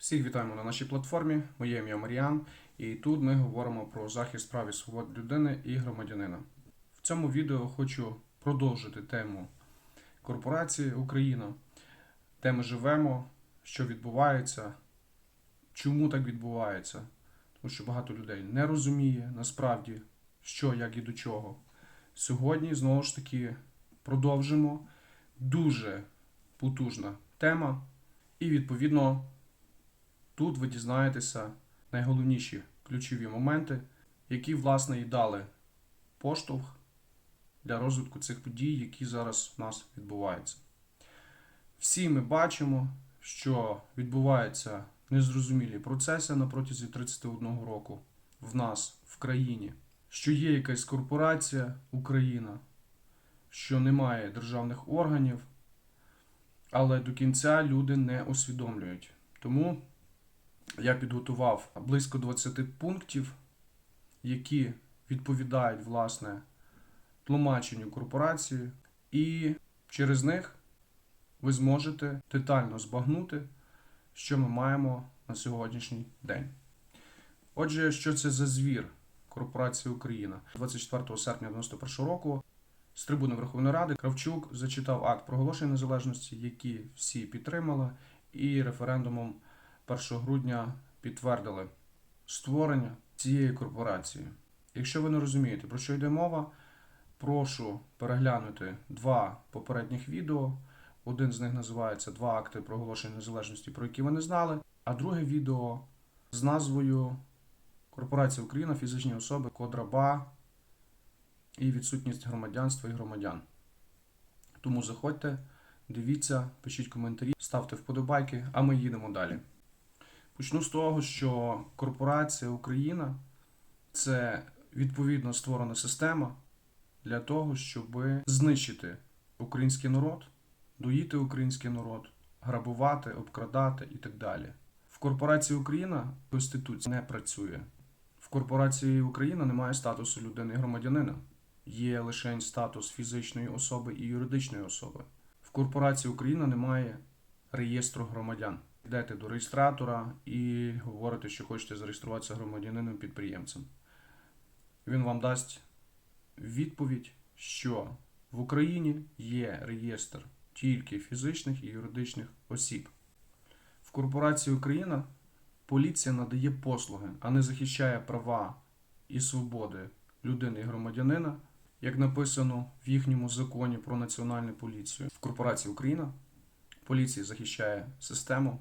Всіх вітаємо на нашій платформі. Моє ім'я Маріан, і тут ми говоримо про захист прав і свобод людини і громадянина. В цьому відео хочу продовжити тему корпорації Україна, де ми живемо, що відбувається, чому так відбувається. Тому що багато людей не розуміє насправді, що, як і до чого. Сьогодні знову ж таки продовжимо дуже потужна тема, і відповідно тут ви дізнаєтеся найголовніші ключові моменти, які, власне, і дали поштовх для розвитку цих подій, які зараз в нас відбуваються. Всі ми бачимо, що відбуваються незрозумілі процеси на протязі 31 року в нас в країні, що є якась корпорація Україна, що немає державних органів, але до кінця люди не усвідомлюють. Тому я підготував близько 20 пунктів, які відповідають власне тлумаченню корпорації, і через них ви зможете детально збагнути, що ми маємо на сьогоднішній день. Отже, що це за звір корпорації Україна 24 серпня 91 року. З трибуни Верховної Ради Кравчук зачитав акт проголошення незалежності, який всі підтримали, і референдумом 1 грудня підтвердили створення цієї корпорації. Якщо ви не розумієте, про що йде мова, прошу переглянути два попередніх відео. Один з них називається Два акти проголошення незалежності, про які ви не знали, а друге відео з назвою Корпорація Україна, фізичні особи, код раба і відсутність громадянства і громадян. Тому заходьте, дивіться, пишіть коментарі, ставте вподобайки, а ми їдемо далі. Почну з того, що корпорація Україна це відповідно створена система для того, щоб знищити український народ, доїти український народ, грабувати, обкрадати і так далі. В корпорації Україна Конституція не працює. В корпорації Україна немає статусу людини і громадянина. Є лише статус фізичної особи і юридичної особи. В корпорації Україна немає реєстру громадян. Йдете до реєстратора і говорите, що хочете зареєструватися громадянином підприємцем. Він вам дасть відповідь, що в Україні є реєстр тільки фізичних і юридичних осіб. В корпорації Україна поліція надає послуги, а не захищає права і свободи людини і громадянина, як написано в їхньому законі про національну поліцію. В корпорації Україна поліція захищає систему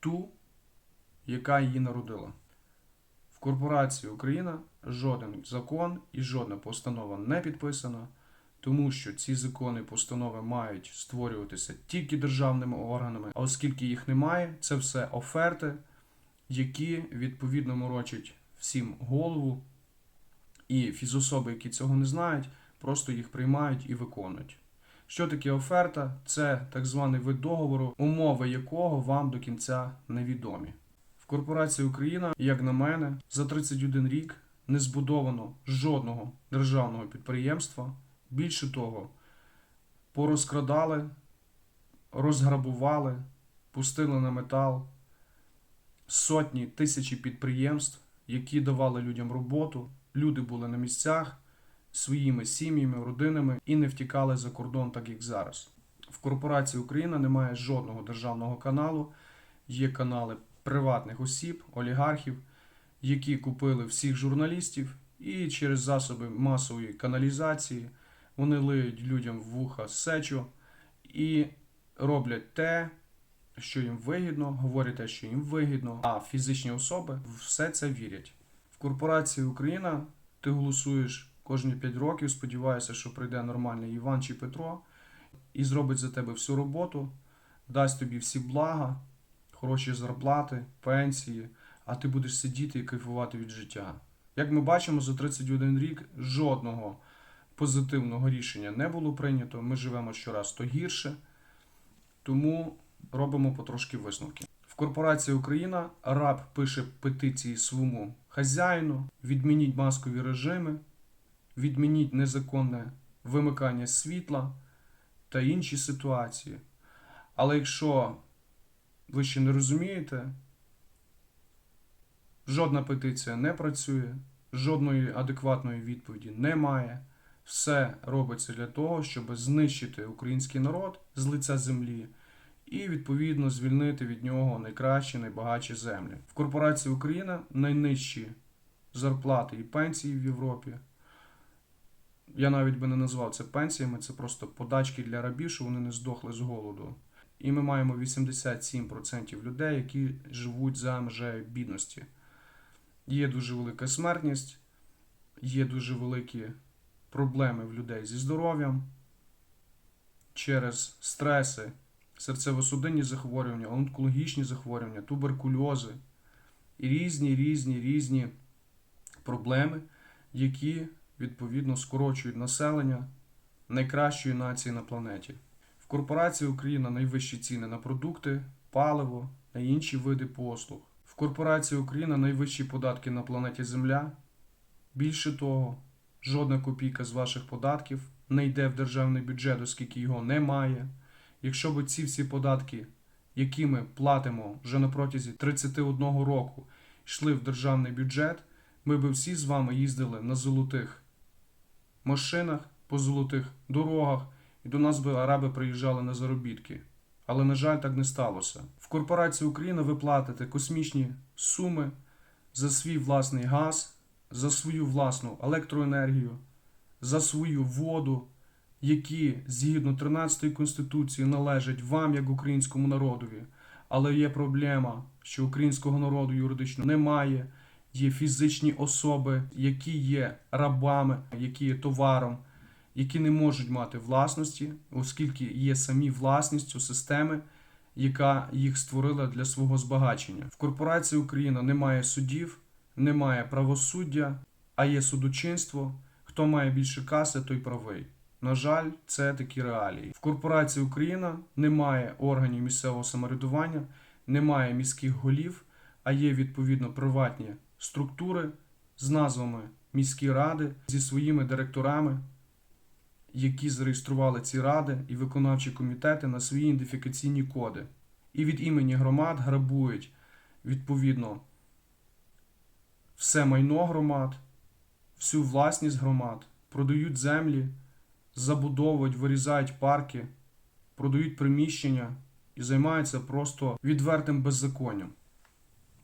ту, яка її народила. В корпорації Україна жоден закон і жодна постанова не підписана, тому що ці закони і постанови мають створюватися тільки державними органами, а оскільки їх немає, це все оферти, які відповідно морочать всім голову, і фізособи, які цього не знають, просто їх приймають і виконують. Що таке оферта? Це так званий вид договору, умови якого вам до кінця невідомі. В корпорації Україна, як на мене, за 31 рік не збудовано жодного державного підприємства. Більше того, порозкрадали, розграбували, пустили на метал сотні тисячі підприємств, які давали людям роботу. Люди були на місцях своїми сім'ями, родинами і не втікали за кордон, так як зараз. В корпорації Україна немає жодного державного каналу. Є канали приватних осіб, олігархів, які купили всіх журналістів, і через засоби масової каналізації вони лиють людям в вуха сечу і роблять те, що їм вигідно, говорять те, що їм вигідно, а фізичні особи все це вірять. В корпорації Україна ти голосуєш кожні 5 років, сподіваєшся, що прийде нормальний Іван чи Петро і зробить за тебе всю роботу, дасть тобі всі блага, хороші зарплати, пенсії, а ти будеш сидіти і кайфувати від життя. Як ми бачимо, за 31 рік жодного позитивного рішення не було прийнято. Ми живемо щораз то гірше, тому робимо потрошки висновки. В корпорації Україна раб пише петиції своєму хазяїну, відмініть маскові режими, відмініть незаконне вимикання світла та інші ситуації. Але якщо ви ще не розумієте, жодна петиція не працює, жодної адекватної відповіді немає. Все робиться для того, щоб знищити український народ з лиця землі і відповідно звільнити від нього найкращі, найбагатші землі. В корпорації Україна найнижчі зарплати і пенсії в Європі. Я навіть би не назвав це пенсіями, це просто подачки для рабів, щоб вони не здохли з голоду. І ми маємо 87% людей, які живуть за межею бідності. Є дуже велика смертність, є дуже великі проблеми в людей зі здоров'ям через стреси, серцево-судинні захворювання, онкологічні захворювання, туберкульози і різні, різні, різні проблеми, які відповідно скорочують населення найкращої нації на планеті. В корпорації Україна найвищі ціни на продукти, паливо та інші види послуг. В корпорації Україна найвищі податки на планеті Земля. Більше того, жодна копійка з ваших податків не йде в державний бюджет, оскільки його немає. Якщо б ці всі податки, які ми платимо вже на протязі 31 року, йшли в державний бюджет, ми б всі з вами їздили на золотих машинах, по золотих дорогах, і до нас би араби приїжджали на заробітки. Але, на жаль, так не сталося. В корпорації Україна ви платите космічні суми за свій власний газ, за свою власну електроенергію, за свою воду, які згідно 13 конституції належать вам як українському народові. Але є проблема, що українського народу юридично немає. Є фізичні особи, які є рабами, які є товаром, які не можуть мати власності, оскільки є самі власністю системи, яка їх створила для свого збагачення. В корпорації Україна немає судів, немає правосуддя, а є судочинство. Хто має більше каси, той правий. На жаль, це такі реалії. В корпорації Україна немає органів місцевого самоврядування, немає міських голів, а є відповідно приватні структури з назвами міські ради зі своїми директорами, які зареєстрували ці ради і виконавчі комітети на свої ідентифікаційні коди. І від імені громад грабують відповідно все майно громад, всю власність громад, продають землі, забудовують, вирізають парки, продають приміщення і займаються просто відвертим беззаконням.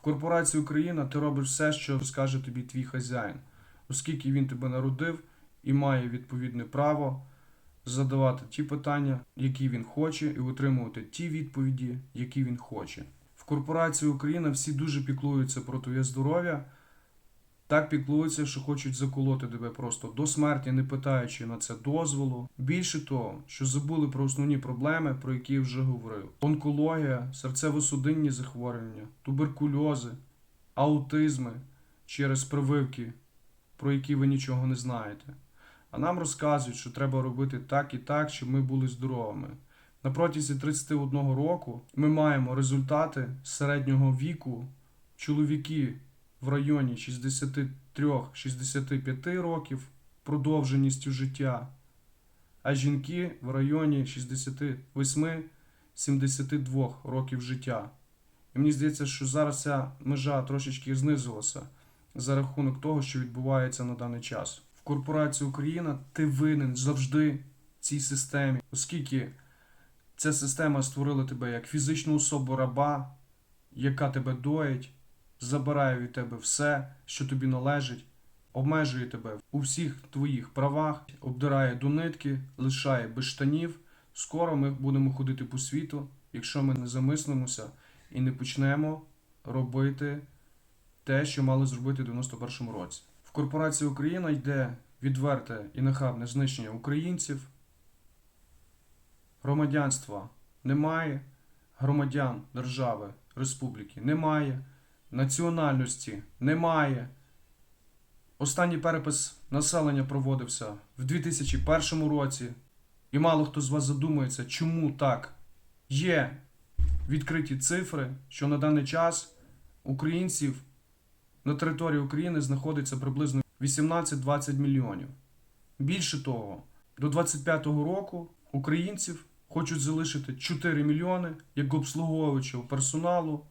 В корпорації Україна ти робиш все, що скаже тобі твій хазяїн, оскільки він тебе народив і має відповідне право задавати ті питання, які він хоче, і отримувати ті відповіді, які він хоче. В корпорації Україна всі дуже піклуються про твоє здоров'я, так піклуються, що хочуть заколоти тебе просто до смерті, не питаючи на це дозволу. Більше того, що забули про основні проблеми, про які я вже говорив: онкологія, серцево-судинні захворювання, туберкульози, аутизми через прививки, про які ви нічого не знаєте. А нам розказують, що треба робити так і так, щоб ми були здоровими. На протязі 31 року ми маємо результати середнього віку чоловіки в районі 63-65 років продовженістю життя, а жінки в районі 68-72 років життя. І мені здається, що зараз ця межа трошечки знизилася за рахунок того, що відбувається на даний час. В корпорації Україна ти винен завжди цій системі, оскільки ця система створила тебе як фізичну особу раба, яка тебе доїть забирає від тебе все, що тобі належить, обмежує тебе у всіх твоїх правах, обдирає до нитки, лишає без штанів. Скоро ми будемо ходити по світу, якщо ми не замислимося і не почнемо робити те, що мали зробити в 91-му році. В корпорації Україна йде відверте і нахабне знищення українців. Громадянства немає, громадян держави, республіки немає національності немає. Останній перепис населення проводився в 2001 році, і мало хто з вас задумується, чому так. Є відкриті цифри, що на даний час українців на території України знаходиться приблизно 18-20 мільйонів. Більше того, до 25-го року українців хочуть залишити 4 мільйони як обслуговувачів персоналу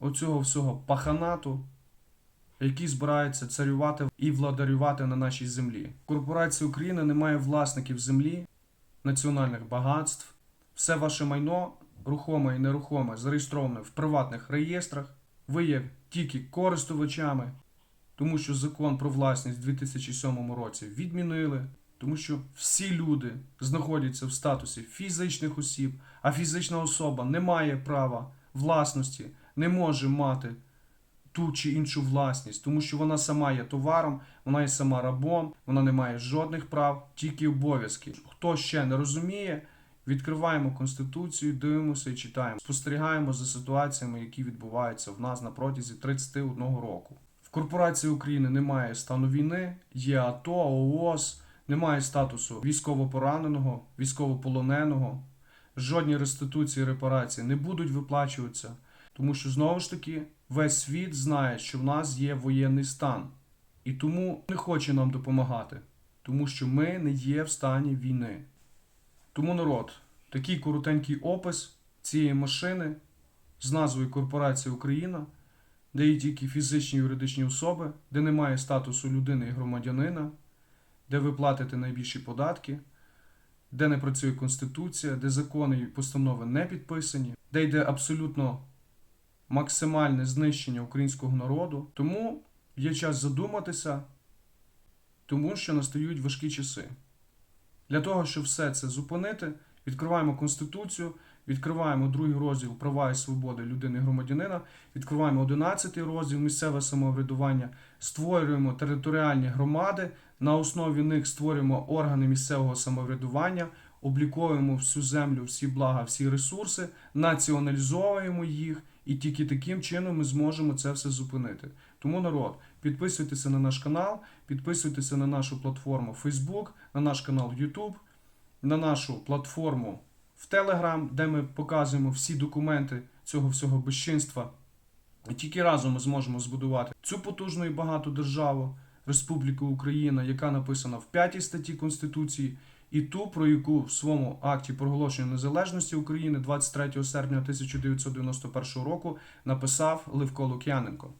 оцього всього паханату, який збирається царювати і владарювати на нашій землі. Корпорація України не має власників землі, національних багатств. Все ваше майно, рухоме і нерухоме, зареєстроване в приватних реєстрах. Ви є тільки користувачами, тому що закон про власність в 2007 році відмінили, тому що всі люди знаходяться в статусі фізичних осіб, а фізична особа не має права власності, не може мати ту чи іншу власність, тому що вона сама є товаром, вона є сама рабом, вона не має жодних прав, тільки обов'язки. Хто ще не розуміє, відкриваємо конституцію, дивимося і читаємо. Спостерігаємо за ситуаціями, які відбуваються в нас на протязі 31 року. В корпорації України немає стану війни, є АТО, ООС, немає статусу військовопораненого, військовополоненого. Жодні реституції, репарації не будуть виплачуватися, тому що знову ж таки весь світ знає, що в нас є воєнний стан, і тому не хоче нам допомагати, тому що ми не є в стані війни. Тому народ, такий коротенький опис цієї машини з назвою Корпорація Україна, де є тільки фізичні і юридичні особи, де немає статусу людини і громадянина, де ви платите найбільші податки, де не працює Конституція, де закони і постанови не підписані, де йде абсолютно максимальне знищення українського народу. Тому є час задуматися, тому що настають важкі часи. Для того, щоб все це зупинити, відкриваємо Конституцію, відкриваємо другий розділ Права і свободи людини і громадянина, відкриваємо 11 розділ Місцеве самоврядування, створюємо територіальні громади, на основі них створюємо органи місцевого самоврядування, обліковуємо всю землю, всі блага, всі ресурси, націоналізовуємо їх, і тільки таким чином ми зможемо це все зупинити. Тому народ, підписуйтеся на наш канал, підписуйтеся на нашу платформу Facebook, на наш канал YouTube, на нашу платформу в Telegram, де ми показуємо всі документи цього всього безчинства. І тільки разом ми зможемо збудувати цю потужну і багату державу, Республіку Україна, яка написана в 5 статті Конституції, і ту, про яку в своєму акті проголошення незалежності України 23 серпня 1991 року написав Левко Лук'яненко.